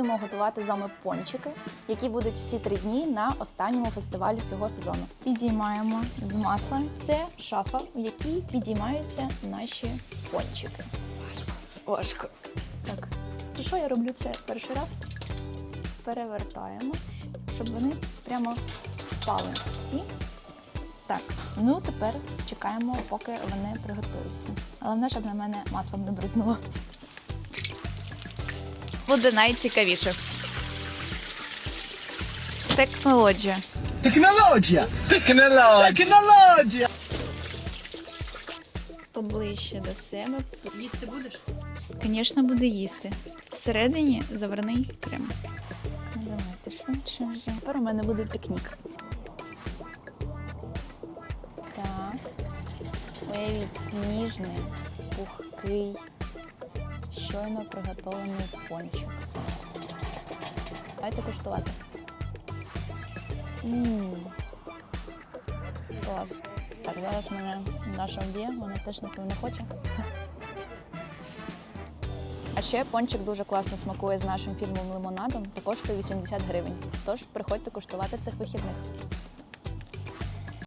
будемо готувати з вами пончики, які будуть всі три дні на останньому фестивалі цього сезону. Підіймаємо з масла. Це шафа, в якій підіймаються наші пончики. Важко. Важко. Так. Чи що я роблю це перший раз? Перевертаємо, щоб вони прямо впали всі. Так, ну тепер чекаємо, поки вони приготуються. Головне, щоб на мене маслом не бризнуло. Буде найцікавіше. Технологія. Технологія! Технологія! Технологія! Поближче до себе. Їсти будеш? Звісно, буду їсти. Всередині заварний крем. Ну давайте швидше вже. Тепер у мене буде пікнік. Так. Уявіть, ніжний, пухкий, щойно приготовлений пончик. Давайте куштувати. Мм. Клас. Так, зараз мене наша вб'є, вона теж напевно хоче. А ще пончик дуже класно смакує з нашим фільмом лимонадом та коштує 80 гривень. Тож приходьте куштувати цих вихідних.